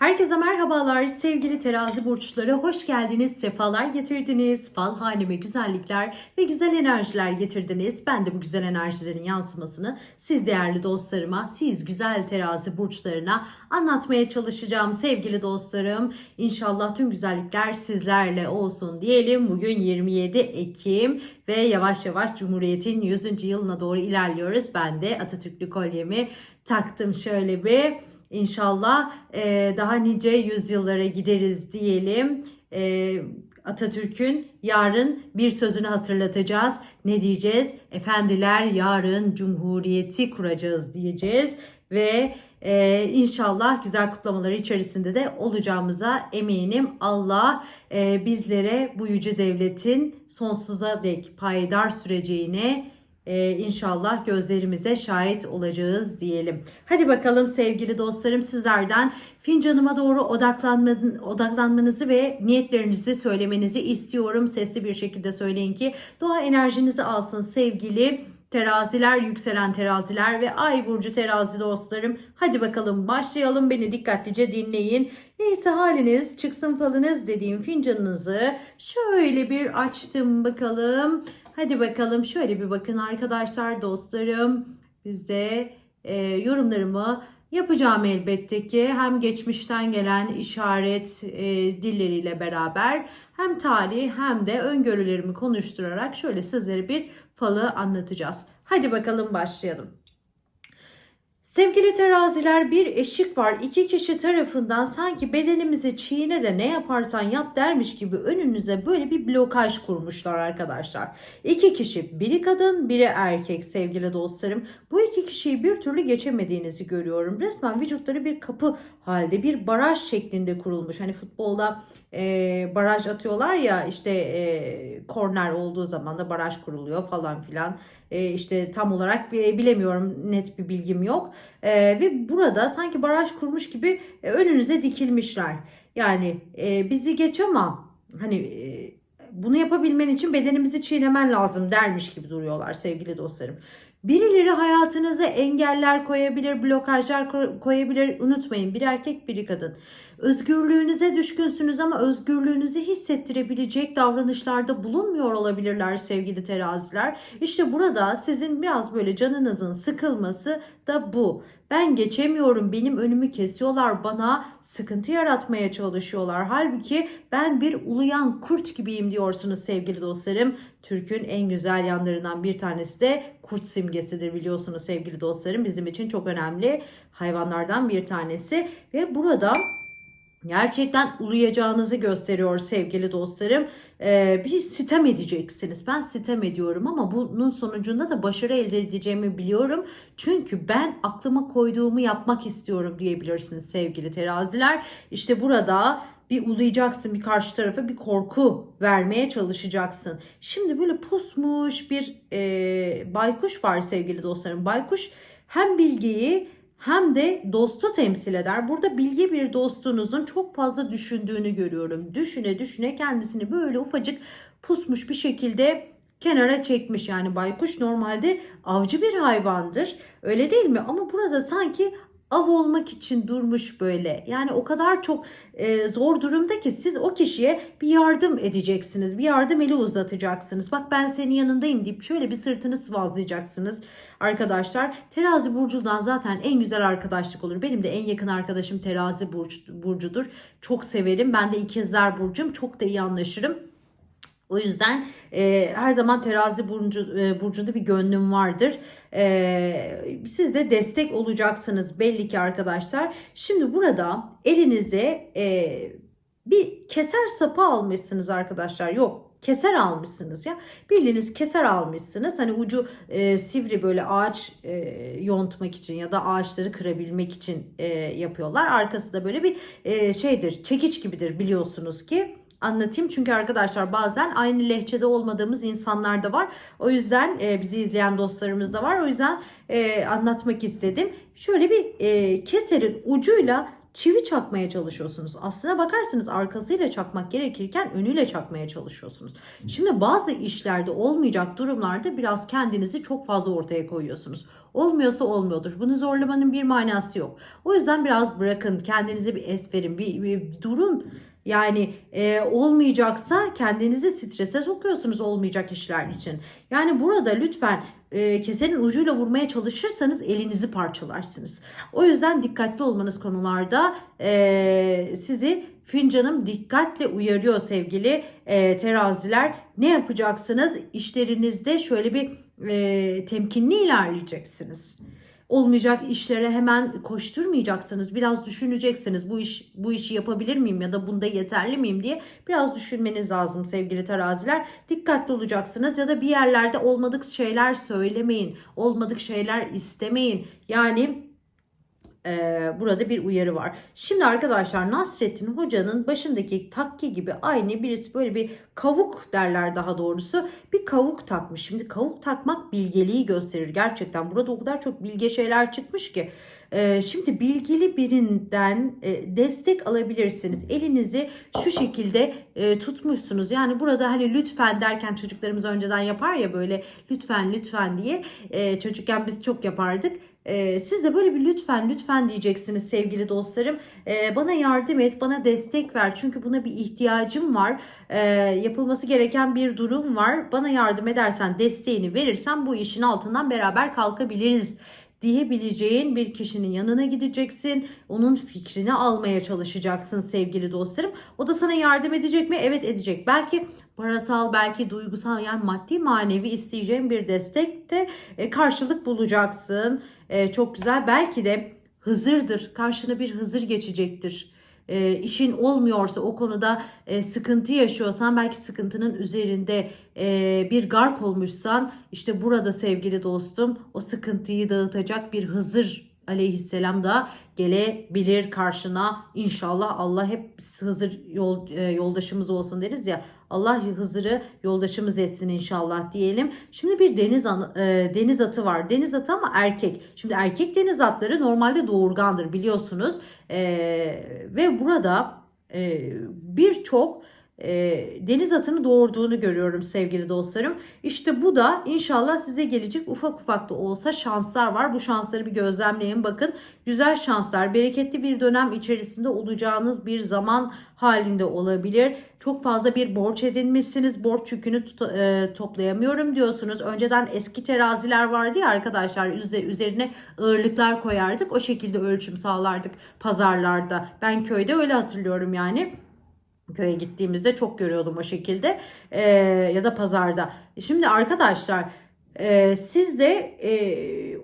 Herkese merhabalar sevgili terazi burçları. Hoş geldiniz sefalar getirdiniz fal haneme güzellikler ve güzel enerjiler getirdiniz. Ben de bu güzel enerjilerin yansımasını siz değerli dostlarıma siz güzel terazi burçlarına anlatmaya çalışacağım sevgili dostlarım. İnşallah tüm güzellikler sizlerle olsun diyelim. Bugün 27 Ekim ve yavaş yavaş Cumhuriyet'in 100. yılına doğru ilerliyoruz. Ben de Atatürklü kolyemi taktım şöyle bir İnşallah e, daha nice yüzyıllara gideriz diyelim. E, Atatürk'ün yarın bir sözünü hatırlatacağız. Ne diyeceğiz? Efendiler yarın cumhuriyeti kuracağız diyeceğiz. Ve e, inşallah güzel kutlamaları içerisinde de olacağımıza eminim. Allah e, bizlere bu yüce devletin sonsuza dek payidar süreceğine ee, inşallah gözlerimize şahit olacağız diyelim. Hadi bakalım sevgili dostlarım sizlerden fincanıma doğru odaklanmanızı, ve niyetlerinizi söylemenizi istiyorum. Sesli bir şekilde söyleyin ki doğa enerjinizi alsın sevgili teraziler, yükselen teraziler ve ay burcu terazi dostlarım. Hadi bakalım başlayalım beni dikkatlice dinleyin. Neyse haliniz çıksın falınız dediğim fincanınızı şöyle bir açtım bakalım. Hadi bakalım şöyle bir bakın arkadaşlar dostlarım. Bize e, yorumlarımı yapacağım elbette ki hem geçmişten gelen işaret e, dilleriyle beraber hem tarih hem de öngörülerimi konuşturarak şöyle sizlere bir falı anlatacağız. Hadi bakalım başlayalım. Sevgili teraziler bir eşik var. İki kişi tarafından sanki bedenimizi çiğne de ne yaparsan yap dermiş gibi önünüze böyle bir blokaj kurmuşlar arkadaşlar. İki kişi biri kadın biri erkek sevgili dostlarım. Bu iki kişiyi bir türlü geçemediğinizi görüyorum. Resmen vücutları bir kapı halde bir baraj şeklinde kurulmuş. Hani futbolda e, baraj atıyorlar ya işte e, korner olduğu zaman da baraj kuruluyor falan filan. E, işte tam olarak e, bilemiyorum net bir bilgim yok. E, ve burada sanki baraj kurmuş gibi e, önünüze dikilmişler. Yani e, bizi geç ama hani e, bunu yapabilmen için bedenimizi çiğnemen lazım dermiş gibi duruyorlar sevgili dostlarım. Birileri hayatınıza engeller koyabilir, blokajlar koyabilir. Unutmayın bir erkek biri kadın. Özgürlüğünüze düşkünsünüz ama özgürlüğünüzü hissettirebilecek davranışlarda bulunmuyor olabilirler sevgili teraziler. İşte burada sizin biraz böyle canınızın sıkılması da bu. Ben geçemiyorum, benim önümü kesiyorlar, bana sıkıntı yaratmaya çalışıyorlar. Halbuki ben bir uluyan kurt gibiyim diyorsunuz sevgili dostlarım. Türk'ün en güzel yanlarından bir tanesi de kurt simgesidir biliyorsunuz sevgili dostlarım. Bizim için çok önemli hayvanlardan bir tanesi ve burada gerçekten uluyacağınızı gösteriyor sevgili dostlarım. Ee, bir sitem edeceksiniz. Ben sitem ediyorum ama bunun sonucunda da başarı elde edeceğimi biliyorum. Çünkü ben aklıma koyduğumu yapmak istiyorum diyebilirsiniz sevgili teraziler. İşte burada bir ulayacaksın bir karşı tarafa bir korku vermeye çalışacaksın. Şimdi böyle pusmuş bir e, baykuş var sevgili dostlarım. Baykuş hem bilgiyi hem de dostu temsil eder. Burada bilgi bir dostunuzun çok fazla düşündüğünü görüyorum. Düşüne düşüne kendisini böyle ufacık pusmuş bir şekilde kenara çekmiş. Yani baykuş normalde avcı bir hayvandır. Öyle değil mi? Ama burada sanki av olmak için durmuş böyle. Yani o kadar çok e, zor durumda ki siz o kişiye bir yardım edeceksiniz. Bir yardım eli uzatacaksınız. Bak ben senin yanındayım deyip şöyle bir sırtını sıvazlayacaksınız. Arkadaşlar terazi burcundan zaten en güzel arkadaşlık olur. Benim de en yakın arkadaşım terazi burç, burcudur. Çok severim. Ben de ikizler burcum. Çok da iyi anlaşırım. O yüzden e, her zaman terazi burcu, e, burcunda bir gönlüm vardır. E, siz de destek olacaksınız belli ki arkadaşlar. Şimdi burada elinize e, bir keser sapı almışsınız arkadaşlar. Yok keser almışsınız ya. Bildiğiniz keser almışsınız. Hani ucu e, sivri böyle ağaç e, yontmak için ya da ağaçları kırabilmek için e, yapıyorlar. Arkası da böyle bir e, şeydir çekiç gibidir biliyorsunuz ki anlatayım. Çünkü arkadaşlar bazen aynı lehçede olmadığımız insanlar da var. O yüzden e, bizi izleyen dostlarımız da var. O yüzden e, anlatmak istedim. Şöyle bir e, keserin ucuyla çivi çakmaya çalışıyorsunuz. Aslına bakarsanız arkasıyla çakmak gerekirken önüyle çakmaya çalışıyorsunuz. Şimdi bazı işlerde olmayacak durumlarda biraz kendinizi çok fazla ortaya koyuyorsunuz. Olmuyorsa olmuyordur. Bunu zorlamanın bir manası yok. O yüzden biraz bırakın. Kendinize bir es verin. Bir, bir durun. Yani e, olmayacaksa kendinizi strese sokuyorsunuz olmayacak işler için. Yani burada lütfen e, kesenin ucuyla vurmaya çalışırsanız elinizi parçalarsınız. O yüzden dikkatli olmanız konularda e, sizi fincanım dikkatle uyarıyor sevgili e, teraziler. Ne yapacaksınız? İşlerinizde şöyle bir e, temkinli ilerleyeceksiniz olmayacak işlere hemen koşturmayacaksınız. Biraz düşüneceksiniz. Bu iş bu işi yapabilir miyim ya da bunda yeterli miyim diye biraz düşünmeniz lazım sevgili teraziler. Dikkatli olacaksınız ya da bir yerlerde olmadık şeyler söylemeyin. Olmadık şeyler istemeyin. Yani ee, burada bir uyarı var. Şimdi arkadaşlar Nasrettin Hoca'nın başındaki takki gibi aynı birisi böyle bir kavuk derler daha doğrusu. Bir kavuk takmış. Şimdi kavuk takmak bilgeliği gösterir gerçekten. Burada o kadar çok bilge şeyler çıkmış ki. Ee, şimdi bilgili birinden e, destek alabilirsiniz. Elinizi şu şekilde e, tutmuşsunuz. Yani burada hani lütfen derken çocuklarımız önceden yapar ya böyle lütfen lütfen diye. E, çocukken biz çok yapardık. Ee, siz de böyle bir lütfen lütfen diyeceksiniz sevgili dostlarım. Bana yardım et, bana destek ver. Çünkü buna bir ihtiyacım var. Yapılması gereken bir durum var. Bana yardım edersen, desteğini verirsen bu işin altından beraber kalkabiliriz diyebileceğin bir kişinin yanına gideceksin. Onun fikrini almaya çalışacaksın sevgili dostlarım. O da sana yardım edecek mi? Evet edecek. Belki parasal, belki duygusal yani maddi manevi isteyeceğin bir destekte e, karşılık bulacaksın. E, çok güzel. Belki de Hızır'dır. Karşına bir Hızır geçecektir e, işin olmuyorsa o konuda e, sıkıntı yaşıyorsan belki sıkıntının üzerinde e, bir gark olmuşsan işte burada sevgili dostum o sıkıntıyı dağıtacak bir Hızır aleyhisselam da gelebilir karşına. İnşallah Allah hep Hızır yol, e, yoldaşımız olsun deriz ya. Allah Hızır'ı yoldaşımız etsin inşallah diyelim. Şimdi bir deniz e, deniz atı var. Deniz atı ama erkek. Şimdi erkek deniz atları normalde doğurgandır biliyorsunuz. E, ve burada e, birçok e, deniz atını doğurduğunu görüyorum sevgili dostlarım. İşte bu da inşallah size gelecek ufak ufak da olsa şanslar var. Bu şansları bir gözlemleyin bakın. Güzel şanslar, bereketli bir dönem içerisinde olacağınız bir zaman halinde olabilir. Çok fazla bir borç edinmişsiniz. Borç yükünü tut- e, toplayamıyorum diyorsunuz. Önceden eski teraziler vardı ya arkadaşlar üzerine ağırlıklar koyardık. O şekilde ölçüm sağlardık pazarlarda. Ben köyde öyle hatırlıyorum yani köye gittiğimizde çok görüyordum o şekilde ee, ya da pazarda. Şimdi arkadaşlar e, siz de e,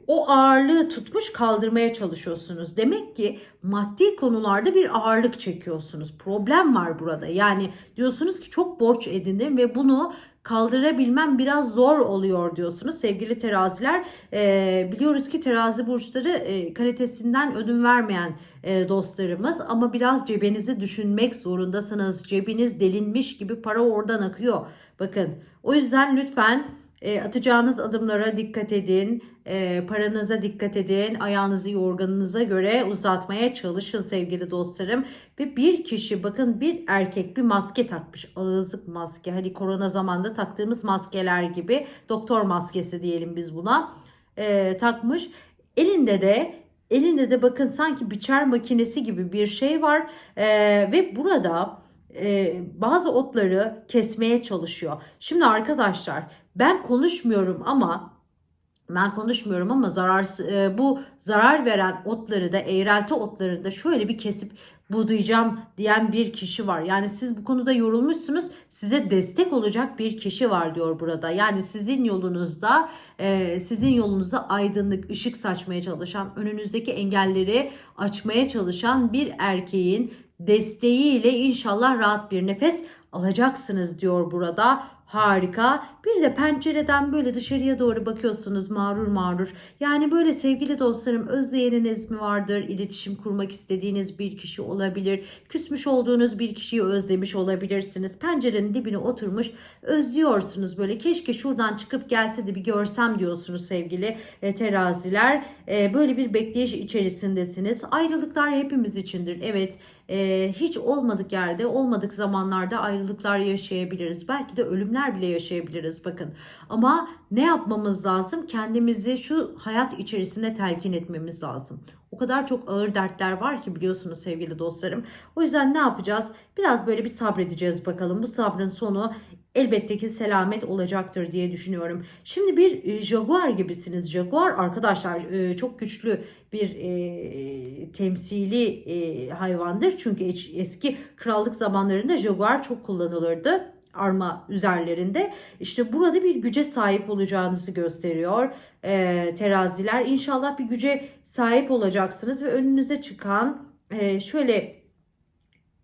o ağırlığı tutmuş kaldırmaya çalışıyorsunuz. Demek ki maddi konularda bir ağırlık çekiyorsunuz. Problem var burada. Yani diyorsunuz ki çok borç edindim ve bunu kaldırabilmem biraz zor oluyor diyorsunuz sevgili teraziler. E, biliyoruz ki terazi burçları e, kalitesinden ödün vermeyen e, dostlarımız ama biraz cebinizi düşünmek zorundasınız. Cebiniz delinmiş gibi para oradan akıyor. Bakın o yüzden lütfen e, atacağınız adımlara dikkat edin. E, paranıza dikkat edin. Ayağınızı yorganınıza göre uzatmaya çalışın sevgili dostlarım. Ve bir kişi bakın bir erkek bir maske takmış. Ağızlık maske. Hani korona zamanında taktığımız maskeler gibi. Doktor maskesi diyelim biz buna. E, takmış. Elinde de elinde de bakın sanki biçer makinesi gibi bir şey var. E, ve burada e, bazı otları kesmeye çalışıyor. Şimdi arkadaşlar ben konuşmuyorum ama ben konuşmuyorum ama zarar e, bu zarar veren otları da eğrelti otları da şöyle bir kesip budayacağım diyen bir kişi var. Yani siz bu konuda yorulmuşsunuz. Size destek olacak bir kişi var diyor burada. Yani sizin yolunuzda e, sizin yolunuza aydınlık ışık saçmaya çalışan önünüzdeki engelleri açmaya çalışan bir erkeğin desteğiyle inşallah rahat bir nefes alacaksınız diyor burada. Harika. Bir de pencereden böyle dışarıya doğru bakıyorsunuz mağrur mağrur. Yani böyle sevgili dostlarım özleyeniniz mi vardır? İletişim kurmak istediğiniz bir kişi olabilir. Küsmüş olduğunuz bir kişiyi özlemiş olabilirsiniz. Pencerenin dibine oturmuş özlüyorsunuz böyle. Keşke şuradan çıkıp gelse de bir görsem diyorsunuz sevgili e, teraziler. E, böyle bir bekleyiş içerisindesiniz. Ayrılıklar hepimiz içindir. Evet e, hiç olmadık yerde, olmadık zamanlarda ayrılıklar yaşayabiliriz. Belki de ölümler bile yaşayabiliriz bakın. Ama ne yapmamız lazım? Kendimizi şu hayat içerisinde telkin etmemiz lazım. O kadar çok ağır dertler var ki biliyorsunuz sevgili dostlarım. O yüzden ne yapacağız? Biraz böyle bir sabredeceğiz bakalım. Bu sabrın sonu elbette ki selamet olacaktır diye düşünüyorum. Şimdi bir e, jaguar gibisiniz. Jaguar arkadaşlar e, çok güçlü bir e, temsili e, hayvandır. Çünkü es- eski krallık zamanlarında jaguar çok kullanılırdı arma üzerlerinde. İşte burada bir güce sahip olacağınızı gösteriyor e, teraziler. İnşallah bir güce sahip olacaksınız ve önünüze çıkan e, şöyle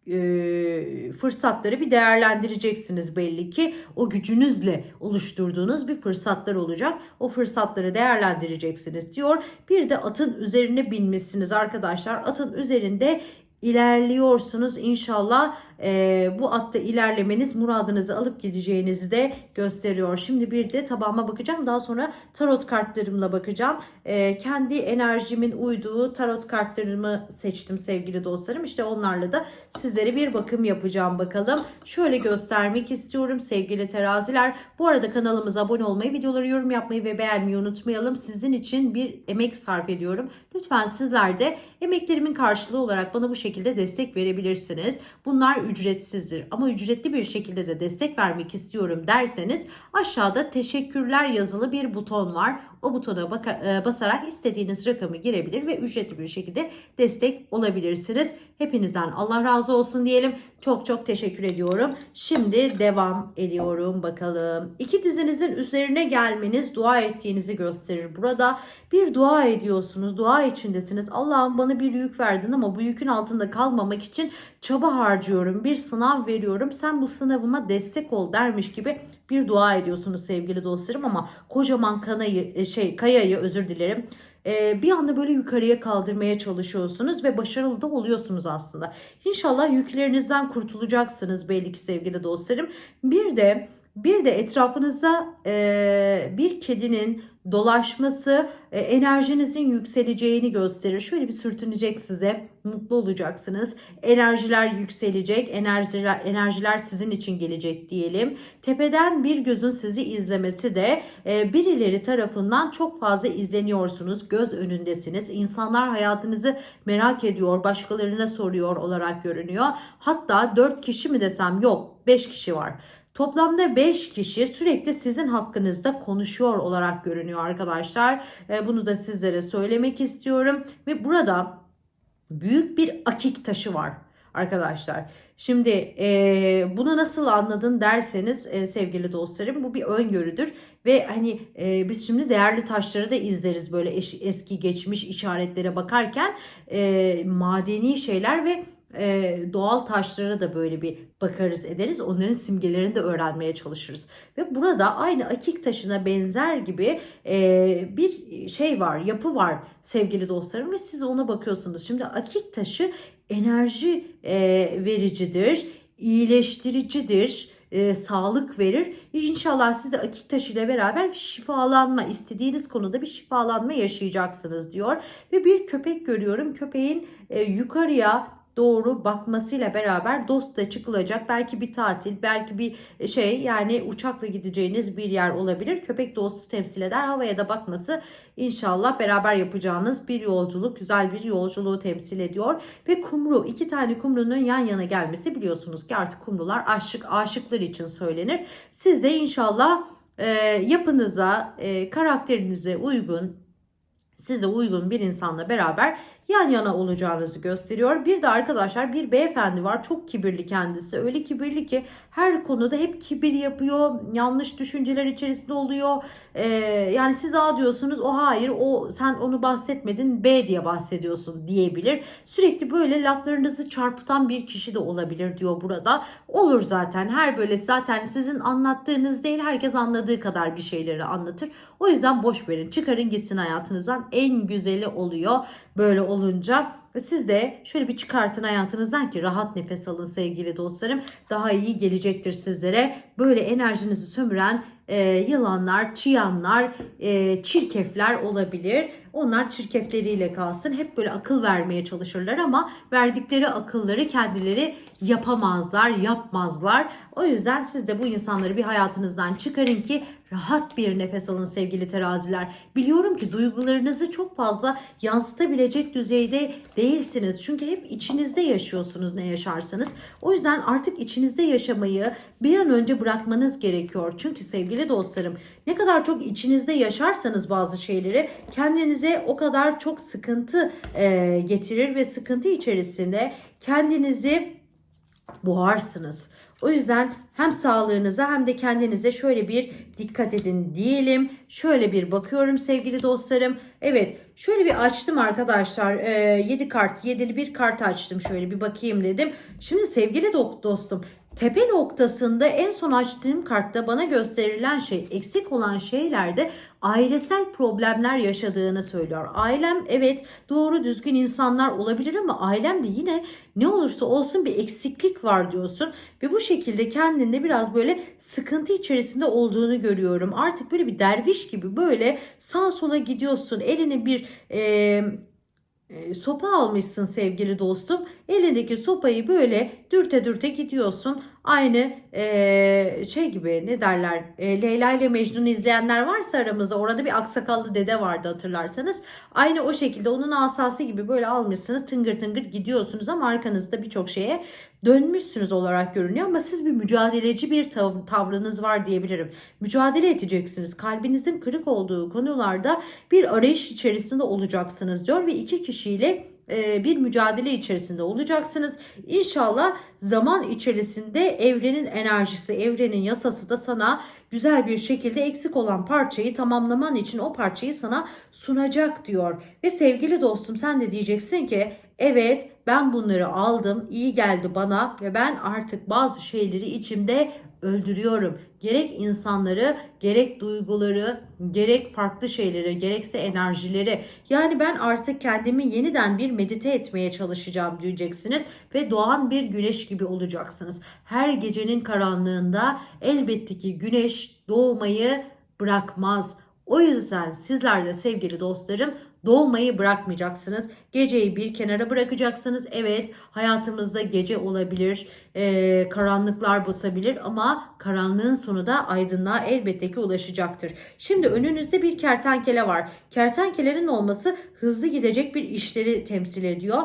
e, fırsatları bir değerlendireceksiniz belli ki o gücünüzle oluşturduğunuz bir fırsatlar olacak. O fırsatları değerlendireceksiniz diyor. Bir de atın üzerine binmişsiniz arkadaşlar. Atın üzerinde ilerliyorsunuz. İnşallah e, bu atta ilerlemeniz muradınızı alıp gideceğinizi de gösteriyor. Şimdi bir de tabağıma bakacağım. Daha sonra tarot kartlarımla bakacağım. E, kendi enerjimin uyduğu tarot kartlarımı seçtim sevgili dostlarım. İşte onlarla da sizlere bir bakım yapacağım bakalım. Şöyle göstermek istiyorum sevgili teraziler. Bu arada kanalımıza abone olmayı, videoları yorum yapmayı ve beğenmeyi unutmayalım. Sizin için bir emek sarf ediyorum. Lütfen sizler de emeklerimin karşılığı olarak bana bu şekilde destek verebilirsiniz. Bunlar ücretsizdir ama ücretli bir şekilde de destek vermek istiyorum derseniz aşağıda teşekkürler yazılı bir buton var. O butona baka- e, basarak istediğiniz rakamı girebilir ve ücretli bir şekilde destek olabilirsiniz. Hepinizden Allah razı olsun diyelim. Çok çok teşekkür ediyorum. Şimdi devam ediyorum bakalım. İki dizinizin üzerine gelmeniz dua ettiğinizi gösterir. Burada bir dua ediyorsunuz. Dua içindesiniz. Allah'ım bana bir yük verdin ama bu yükün altında kalmamak için çaba harcıyorum. Bir sınav veriyorum. Sen bu sınavıma destek ol dermiş gibi bir dua ediyorsunuz sevgili dostlarım ama kocaman kanayı e, şey kayayı özür dilerim e, bir anda böyle yukarıya kaldırmaya çalışıyorsunuz ve başarılı da oluyorsunuz aslında. İnşallah yüklerinizden kurtulacaksınız belli ki sevgili dostlarım. Bir de bir de etrafınıza e, bir kedinin dolaşması e, enerjinizin yükseleceğini gösterir. Şöyle bir sürtünecek size. Mutlu olacaksınız. Enerjiler yükselecek. Enerjiler, enerjiler sizin için gelecek diyelim. Tepeden bir gözün sizi izlemesi de e, birileri tarafından çok fazla izleniyorsunuz. Göz önündesiniz. İnsanlar hayatınızı merak ediyor. Başkalarına soruyor olarak görünüyor. Hatta 4 kişi mi desem yok 5 kişi var. Toplamda 5 kişi sürekli sizin hakkınızda konuşuyor olarak görünüyor arkadaşlar. E, Bunu da sizlere söylemek istiyorum. Ve burada büyük bir akik taşı var arkadaşlar. Şimdi e, bunu nasıl anladın derseniz e, sevgili dostlarım bu bir öngörüdür ve hani e, biz şimdi değerli taşları da izleriz böyle eski geçmiş işaretlere bakarken e, madeni şeyler ve e, doğal taşlara da böyle bir bakarız ederiz. Onların simgelerini de öğrenmeye çalışırız. Ve burada aynı akik taşına benzer gibi e, bir şey var, yapı var sevgili dostlarım ve siz ona bakıyorsunuz. Şimdi akik taşı enerji e, vericidir, iyileştiricidir, e, sağlık verir. İnşallah siz de akik taşı ile beraber şifalanma, istediğiniz konuda bir şifalanma yaşayacaksınız diyor. Ve bir köpek görüyorum. Köpeğin e, yukarıya doğru bakmasıyla beraber Dost'a çıkılacak belki bir tatil belki bir şey yani uçakla gideceğiniz bir yer olabilir. Köpek dostu temsil eder havaya da bakması inşallah beraber yapacağınız bir yolculuk güzel bir yolculuğu temsil ediyor. Ve kumru iki tane kumrunun yan yana gelmesi biliyorsunuz ki artık kumrular aşık aşıklar için söylenir. Siz de inşallah e, yapınıza e, karakterinize uygun size uygun bir insanla beraber yan yana olacağınızı gösteriyor. Bir de arkadaşlar bir beyefendi var çok kibirli kendisi. Öyle kibirli ki her konuda hep kibir yapıyor. Yanlış düşünceler içerisinde oluyor. Ee, yani siz A diyorsunuz o hayır o sen onu bahsetmedin B diye bahsediyorsun diyebilir. Sürekli böyle laflarınızı çarpıtan bir kişi de olabilir diyor burada. Olur zaten her böyle zaten sizin anlattığınız değil herkes anladığı kadar bir şeyleri anlatır. O yüzden boş verin çıkarın gitsin hayatınızdan en güzeli oluyor böyle olunca. Siz de şöyle bir çıkartın hayatınızdan ki rahat nefes alın sevgili dostlarım. Daha iyi gelecektir sizlere. Böyle enerjinizi sömüren e, yılanlar, çıyanlar, e, çirkefler olabilir. Onlar çirkefleriyle kalsın. Hep böyle akıl vermeye çalışırlar ama verdikleri akılları kendileri yapamazlar, yapmazlar. O yüzden siz de bu insanları bir hayatınızdan çıkarın ki rahat bir nefes alın sevgili teraziler. Biliyorum ki duygularınızı çok fazla yansıtabilecek düzeyde değilsiniz. Çünkü hep içinizde yaşıyorsunuz ne yaşarsanız. O yüzden artık içinizde yaşamayı bir an önce bırakmanız gerekiyor. Çünkü sevgili dostlarım ne kadar çok içinizde yaşarsanız bazı şeyleri kendinize o kadar çok sıkıntı e, getirir ve sıkıntı içerisinde kendinizi boğarsınız. O yüzden hem sağlığınıza hem de kendinize şöyle bir dikkat edin diyelim. Şöyle bir bakıyorum sevgili dostlarım. Evet şöyle bir açtım arkadaşlar. Ee, 7 kart 7'li bir kart açtım. Şöyle bir bakayım dedim. Şimdi sevgili do- dostum tepe noktasında en son açtığım kartta bana gösterilen şey eksik olan şeylerde ailesel problemler yaşadığını söylüyor. Ailem evet doğru düzgün insanlar olabilir ama ailemde yine ne olursa olsun bir eksiklik var diyorsun ve bu şekilde kendinde biraz böyle sıkıntı içerisinde olduğunu görüyorum. Artık böyle bir derviş gibi böyle sağa sola gidiyorsun. Eline bir e, e, sopa almışsın sevgili dostum. Elindeki sopayı böyle dürte dürte gidiyorsun. Aynı e, şey gibi ne derler e, Leyla ile Mecnun'u izleyenler varsa aramızda orada bir aksakallı dede vardı hatırlarsanız. Aynı o şekilde onun asası gibi böyle almışsınız tıngır tıngır gidiyorsunuz ama arkanızda birçok şeye dönmüşsünüz olarak görünüyor ama siz bir mücadeleci bir tav- tavrınız var diyebilirim. Mücadele edeceksiniz. Kalbinizin kırık olduğu konularda bir arayış içerisinde olacaksınız diyor ve iki kişiyle bir mücadele içerisinde olacaksınız. İnşallah zaman içerisinde evrenin enerjisi, evrenin yasası da sana güzel bir şekilde eksik olan parçayı tamamlaman için o parçayı sana sunacak diyor. Ve sevgili dostum sen de diyeceksin ki evet ben bunları aldım, iyi geldi bana ve ben artık bazı şeyleri içimde öldürüyorum. Gerek insanları, gerek duyguları, gerek farklı şeyleri, gerekse enerjileri. Yani ben artık kendimi yeniden bir medite etmeye çalışacağım diyeceksiniz ve doğan bir güneş gibi olacaksınız. Her gecenin karanlığında elbette ki güneş doğmayı bırakmaz. O yüzden sizler de sevgili dostlarım doğmayı bırakmayacaksınız. Geceyi bir kenara bırakacaksınız. Evet hayatımızda gece olabilir, e, karanlıklar basabilir ama karanlığın sonu da aydınlığa elbette ki ulaşacaktır. Şimdi önünüzde bir kertenkele var. Kertenkelenin olması hızlı gidecek bir işleri temsil ediyor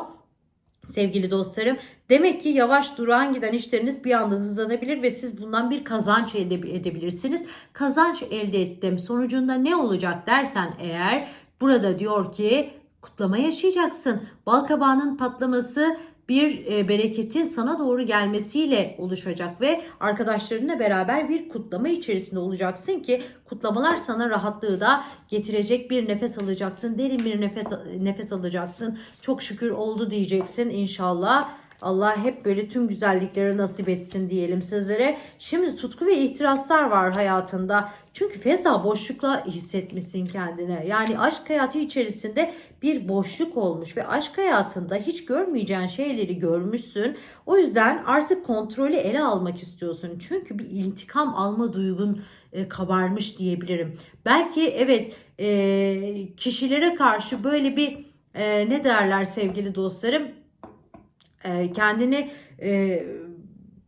sevgili dostlarım. Demek ki yavaş durağan giden işleriniz bir anda hızlanabilir ve siz bundan bir kazanç elde edebilirsiniz. Kazanç elde ettim. Sonucunda ne olacak dersen eğer burada diyor ki kutlama yaşayacaksın. Bal kabağının patlaması bir e, bereketin sana doğru gelmesiyle oluşacak ve arkadaşlarınla beraber bir kutlama içerisinde olacaksın ki kutlamalar sana rahatlığı da getirecek bir nefes alacaksın. Derin bir nefes nefes alacaksın. Çok şükür oldu diyeceksin inşallah. Allah hep böyle tüm güzellikleri nasip etsin diyelim sizlere. Şimdi tutku ve ihtiraslar var hayatında. Çünkü feza boşlukla hissetmişsin kendine. Yani aşk hayatı içerisinde bir boşluk olmuş ve aşk hayatında hiç görmeyeceğin şeyleri görmüşsün. O yüzden artık kontrolü ele almak istiyorsun. Çünkü bir intikam alma duygun e, kabarmış diyebilirim. Belki evet e, kişilere karşı böyle bir e, ne derler sevgili dostlarım e, kendini e,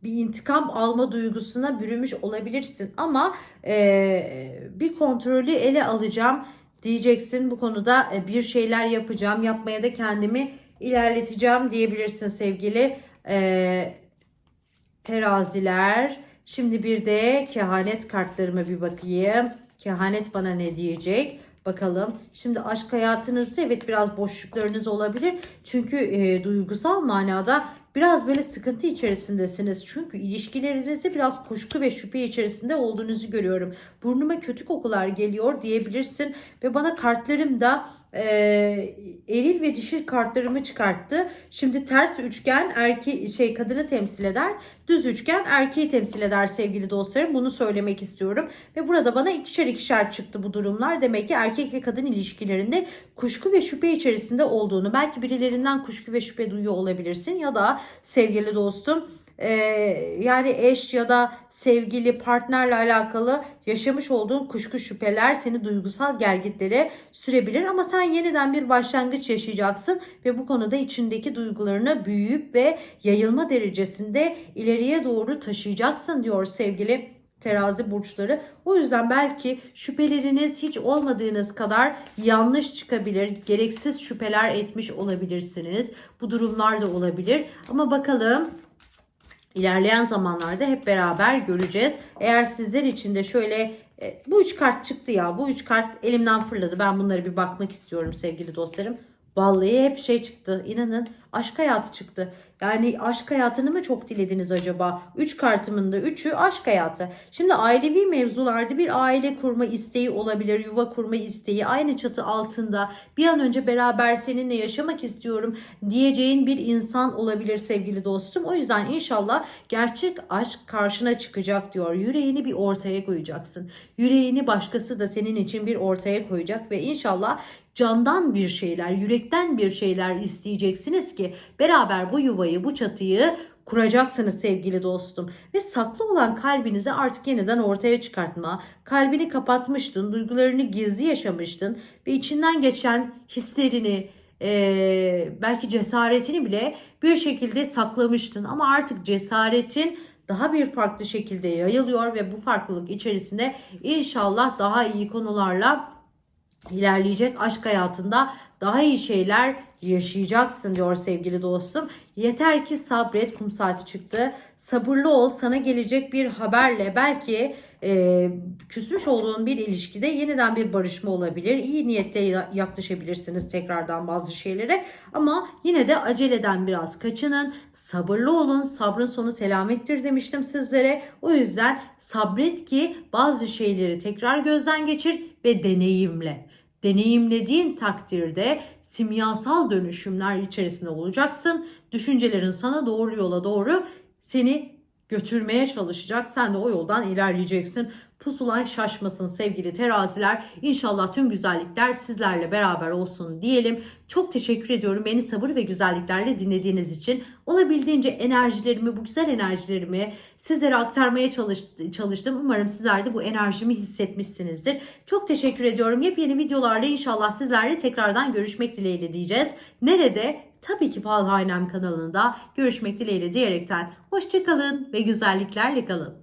bir intikam alma duygusuna bürümüş olabilirsin ama e, bir kontrolü ele alacağım diyeceksin. Bu konuda e, bir şeyler yapacağım yapmaya da kendimi ilerleteceğim diyebilirsin sevgili e, teraziler. Şimdi bir de kehanet kartlarıma bir bakayım. Kehanet bana ne diyecek Bakalım. Şimdi aşk hayatınızda evet biraz boşluklarınız olabilir. Çünkü e, duygusal manada biraz böyle sıkıntı içerisindesiniz. Çünkü ilişkilerinizde biraz kuşku ve şüphe içerisinde olduğunuzu görüyorum. Burnuma kötü kokular geliyor diyebilirsin. Ve bana kartlarım da e, eril ve dişil kartlarımı çıkarttı. Şimdi ters üçgen erke şey kadını temsil eder. Düz üçgen erkeği temsil eder sevgili dostlarım. Bunu söylemek istiyorum. Ve burada bana ikişer ikişer çıktı bu durumlar. Demek ki erkek ve kadın ilişkilerinde kuşku ve şüphe içerisinde olduğunu, belki birilerinden kuşku ve şüphe duyuyor olabilirsin ya da sevgili dostum e, yani eş ya da sevgili partnerle alakalı yaşamış olduğun kuşku şüpheler seni duygusal gelgitlere sürebilir ama sen yeniden bir başlangıç yaşayacaksın ve bu konuda içindeki duygularını büyüyüp ve yayılma derecesinde ileriye doğru taşıyacaksın diyor sevgili terazi burçları. O yüzden belki şüpheleriniz hiç olmadığınız kadar yanlış çıkabilir. Gereksiz şüpheler etmiş olabilirsiniz. Bu durumlar da olabilir. Ama bakalım İlerleyen zamanlarda hep beraber göreceğiz. Eğer sizler için de şöyle e, bu üç kart çıktı ya. Bu üç kart elimden fırladı. Ben bunlara bir bakmak istiyorum sevgili dostlarım. Vallahi hep şey çıktı. İnanın aşk hayatı çıktı. Yani aşk hayatını mı çok dilediniz acaba? Üç kartımın da üçü aşk hayatı. Şimdi ailevi mevzularda bir aile kurma isteği olabilir. Yuva kurma isteği. Aynı çatı altında bir an önce beraber seninle yaşamak istiyorum diyeceğin bir insan olabilir sevgili dostum. O yüzden inşallah gerçek aşk karşına çıkacak diyor. Yüreğini bir ortaya koyacaksın. Yüreğini başkası da senin için bir ortaya koyacak ve inşallah candan bir şeyler, yürekten bir şeyler isteyeceksiniz ki beraber bu yuvayı, bu çatıyı kuracaksınız sevgili dostum. Ve saklı olan kalbinizi artık yeniden ortaya çıkartma. Kalbini kapatmıştın, duygularını gizli yaşamıştın ve içinden geçen hislerini, eee, belki cesaretini bile bir şekilde saklamıştın. Ama artık cesaretin daha bir farklı şekilde yayılıyor ve bu farklılık içerisinde inşallah daha iyi konularla ilerleyecek aşk hayatında daha iyi şeyler yaşayacaksın diyor sevgili dostum. Yeter ki sabret kum saati çıktı. Sabırlı ol sana gelecek bir haberle belki e, küsmüş olduğun bir ilişkide yeniden bir barışma olabilir. İyi niyetle yaklaşabilirsiniz tekrardan bazı şeylere. Ama yine de aceleden biraz kaçının. Sabırlı olun. Sabrın sonu selamettir demiştim sizlere. O yüzden sabret ki bazı şeyleri tekrar gözden geçir ve deneyimle deneyimlediğin takdirde simyasal dönüşümler içerisinde olacaksın. Düşüncelerin sana doğru yola doğru seni götürmeye çalışacak. Sen de o yoldan ilerleyeceksin. Pusulan şaşmasın sevgili teraziler. İnşallah tüm güzellikler sizlerle beraber olsun diyelim. Çok teşekkür ediyorum beni sabır ve güzelliklerle dinlediğiniz için. Olabildiğince enerjilerimi, bu güzel enerjilerimi sizlere aktarmaya çalıştım. Umarım sizler de bu enerjimi hissetmişsinizdir. Çok teşekkür ediyorum. Yepyeni videolarla inşallah sizlerle tekrardan görüşmek dileğiyle diyeceğiz. Nerede? Tabii ki Falhainem kanalında görüşmek dileğiyle diyerekten hoşçakalın ve güzelliklerle kalın.